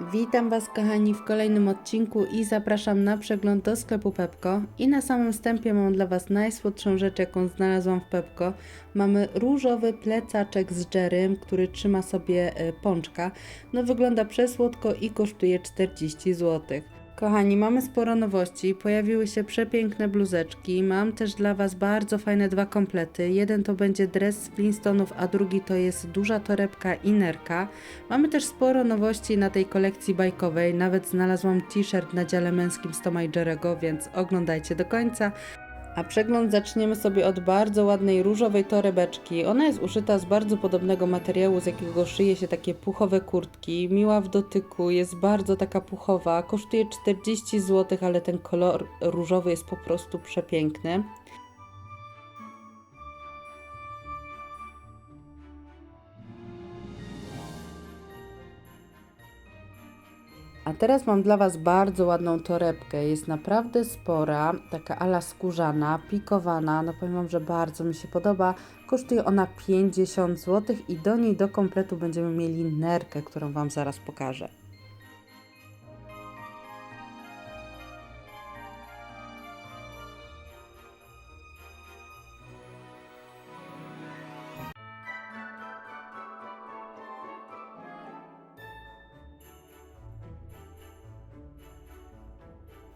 Witam Was kochani w kolejnym odcinku i zapraszam na przegląd do sklepu Pepko. I na samym wstępie mam dla Was najsłodszą rzecz, jaką znalazłam w Pepko. Mamy różowy plecaczek z Jerrym, który trzyma sobie e, pączka. No wygląda przesłodko i kosztuje 40 zł. Kochani, mamy sporo nowości. Pojawiły się przepiękne bluzeczki. Mam też dla Was bardzo fajne dwa komplety. Jeden to będzie dres z Flintstonów, a drugi to jest duża torebka i nerka. Mamy też sporo nowości na tej kolekcji bajkowej. Nawet znalazłam t-shirt na dziale męskim z Toma i Jerego, więc oglądajcie do końca. A przegląd zaczniemy sobie od bardzo ładnej różowej torebeczki. Ona jest uszyta z bardzo podobnego materiału, z jakiego szyje się takie puchowe kurtki. Miła w dotyku, jest bardzo taka puchowa. Kosztuje 40 zł, ale ten kolor różowy jest po prostu przepiękny. A teraz mam dla Was bardzo ładną torebkę. Jest naprawdę spora, taka ala skórzana, pikowana. No powiem Wam, że bardzo mi się podoba. Kosztuje ona 50 zł i do niej do kompletu będziemy mieli nerkę, którą Wam zaraz pokażę.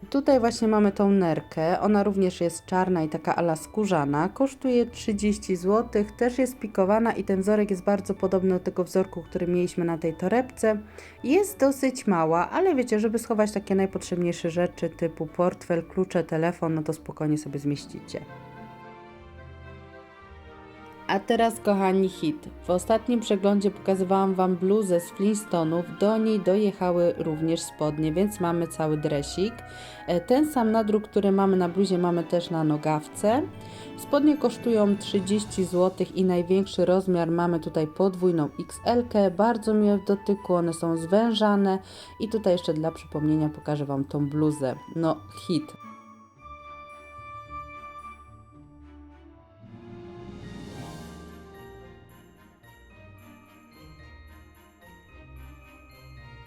Tutaj właśnie mamy tą nerkę. Ona również jest czarna i taka ala skórzana. Kosztuje 30 zł. Też jest pikowana i ten wzorek jest bardzo podobny do tego wzorku, który mieliśmy na tej torebce. Jest dosyć mała, ale wiecie, żeby schować takie najpotrzebniejsze rzeczy typu portfel, klucze, telefon, no to spokojnie sobie zmieścicie. A teraz kochani hit. W ostatnim przeglądzie pokazywałam Wam bluzę z Flintstonów. Do niej dojechały również spodnie, więc mamy cały dresik. E, Ten sam nadruk, który mamy na bluzie, mamy też na nogawce. Spodnie kosztują 30 zł i największy rozmiar mamy tutaj podwójną XL. -kę. Bardzo miłe w dotyku, one są zwężane. I tutaj jeszcze dla przypomnienia pokażę Wam tą bluzę. No hit.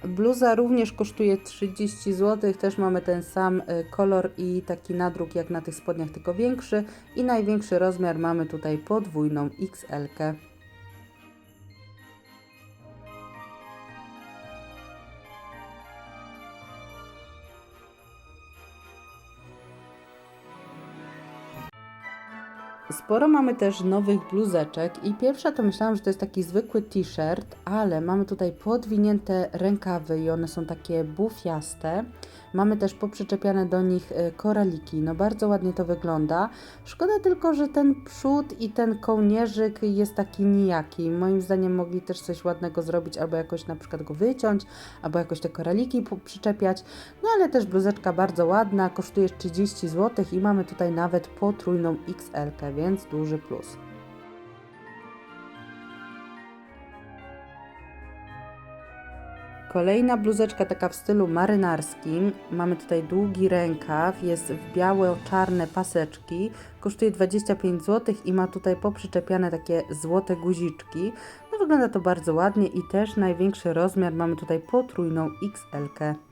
Bluza również kosztuje 30 zł, też mamy ten sam y, kolor i taki nadruk jak na tych spodniach, tylko większy. I największy rozmiar mamy tutaj podwójną XL. -kę. Sporo mamy też nowych bluzeczek i pierwsza to myślałam, że to jest taki zwykły t-shirt, ale mamy tutaj podwinięte rękawy i one są takie bufiaste. Mamy też poprzyczepiane do nich e, koraliki, no bardzo ładnie to wygląda. Szkoda tylko, że ten przód i ten kołnierzyk jest taki nijaki. Moim zdaniem mogli też coś ładnego zrobić, albo jakoś na przykład go wyciąć, albo jakoś te koraliki przyczepiać. No ale też bluzeczka bardzo ładna, kosztuje 30 zł i mamy tutaj nawet potrójną XL, więc duży plus. Kolejna bluzeczka taka w stylu marynarskim. Mamy tutaj długi rękaw, jest w białe-czarne paseczki. Kosztuje 25 zł i ma tutaj poprzyczepiane takie złote guziczki. No wygląda to bardzo ładnie i też największy rozmiar mamy tutaj potrójną XL. -kę.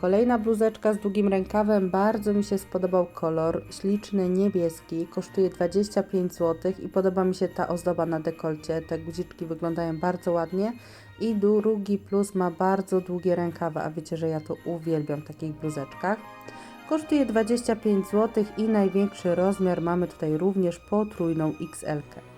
Kolejna bluzeczka z długim rękawem, bardzo mi się spodobał kolor, śliczny niebieski, kosztuje 25 zł i podoba mi się ta ozdoba na dekolcie, te guziczki wyglądają bardzo ładnie i drugi plus ma bardzo długie rękawy, a wiecie, że ja to uwielbiam w takich bluzeczkach. Kosztuje 25 zł i największy rozmiar mamy tutaj również potrójną XL. -kę.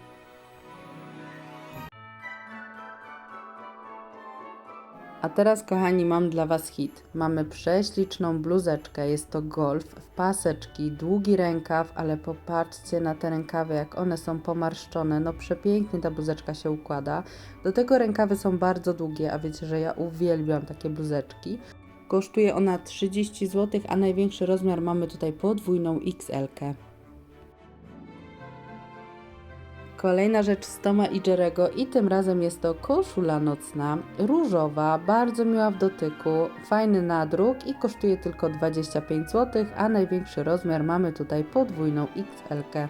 A teraz, kochani, mam dla Was hit. Mamy prześliczną bluzeczkę, jest to golf, w paseczki, długi rękaw, ale popatrzcie na te rękawy, jak one są pomarszczone. No przepięknie ta bluzeczka się układa. Do tego rękawy są bardzo długie, a wiecie, że ja uwielbiam takie bluzeczki. Kosztuje ona 30 zł, a największy rozmiar mamy tutaj podwójną XL. -kę. Kolejna rzecz z Toma i Jerego i tym razem jest to koszula nocna, różowa, bardzo miła w dotyku, fajny nadruk i kosztuje tylko 25 zł, a największy rozmiar mamy tutaj podwójną XL.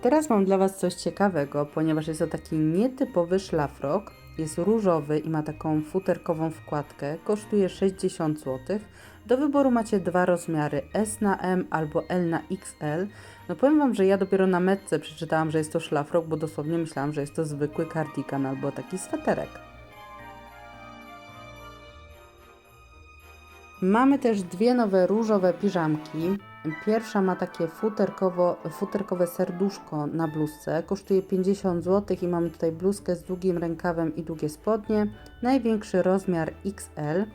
Teraz mam dla Was coś ciekawego, ponieważ jest to taki nietypowy szlafrok. Jest różowy i ma taką futerkową wkładkę. Kosztuje 60 zł. Do wyboru macie dwa rozmiary S na M albo L na XL. No powiem Wam, że ja dopiero na metce przeczytałam, że jest to szlafrok, bo dosłownie myślałam, że jest to zwykły kardigan albo taki sweterek. Mamy też dwie nowe różowe piżamki. Pierwsza ma takie futerkowo, futerkowe serduszko na bluzce. Kosztuje 50 zł i mamy tutaj bluzkę z długim rękawem i długie spodnie. Największy rozmiar XL.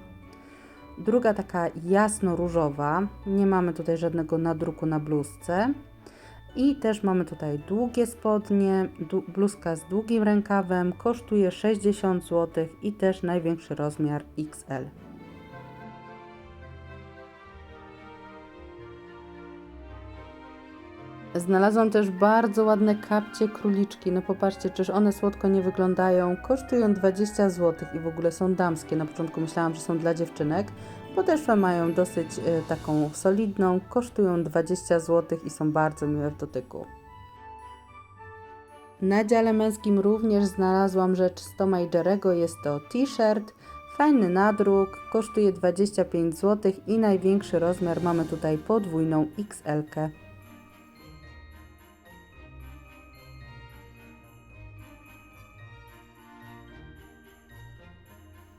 Druga taka jasno-różowa. Nie mamy tutaj żadnego nadruku na bluzce. I też mamy tutaj długie spodnie, bluzka z długim rękawem. Kosztuje 60 zł i też największy rozmiar XL. Znalazłam też bardzo ładne kapcie króliczki. No popatrzcie, czyż one słodko nie wyglądają. Kosztują 20 zł i w ogóle są damskie. Na początku myślałam, że są dla dziewczynek. Podeszwę mają dosyć e, taką solidną. Kosztują 20 zł i są bardzo miłe w dotyku. Na dziale męskim również znalazłam rzecz z Toma i Jerego. Jest to t-shirt. Fajny nadruk, kosztuje 25 zł i największy rozmiar mamy tutaj podwójną XL. -kę.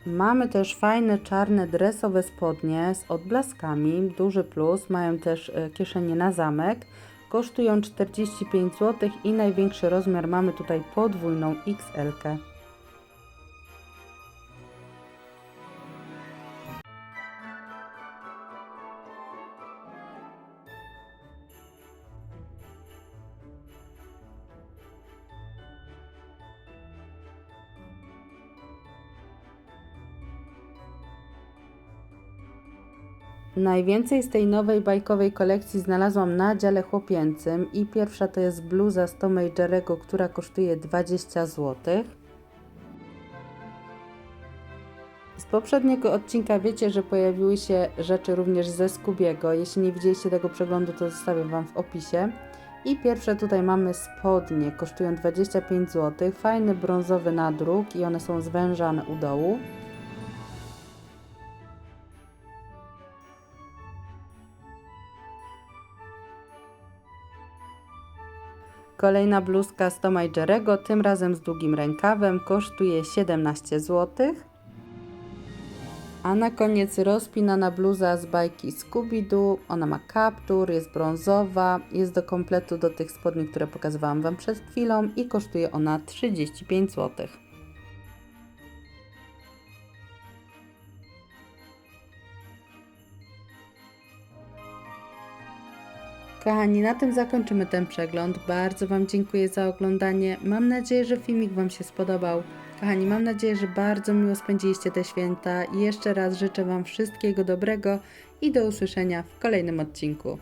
Mamy też fajne czarne dresowe spodnie z odblaskami, duży plus, mają też e, kieszenie na zamek. Kosztują 45 zł i największy rozmiar mamy tutaj podwójną XL. -kę. Najwięcej z tej nowej bajkowej kolekcji znalazłam na dziale chłopięcym i pierwsza to jest bluza z Toma Jerego, która kosztuje 20 zł. Z poprzedniego odcinka wiecie, że pojawiły się rzeczy również ze Skubiego. Jeśli nie widzieliście tego przeglądu, to zostawię Wam w opisie. I pierwsze tutaj mamy spodnie, kosztują 25 zł. Fajny brązowy nadruk i one są zwężane u dołu. Kolejna bluzka z Toma Jerego, tym razem z długim rękawem, kosztuje 17 zł. A na koniec rozpinana bluza z bajki Scooby-Doo. Ona ma kaptur, jest brązowa, jest do kompletu do tych spodni, które pokazywałam Wam przed chwilą i kosztuje ona 35 zł. Kochani, na tym zakończymy ten przegląd. Bardzo Wam dziękuję za oglądanie. Mam nadzieję, że filmik Wam się spodobał. Kochani, mam nadzieję, że bardzo miło spędziliście te święta jeszcze raz życzę Wam wszystkiego dobrego i do usłyszenia w kolejnym odcinku.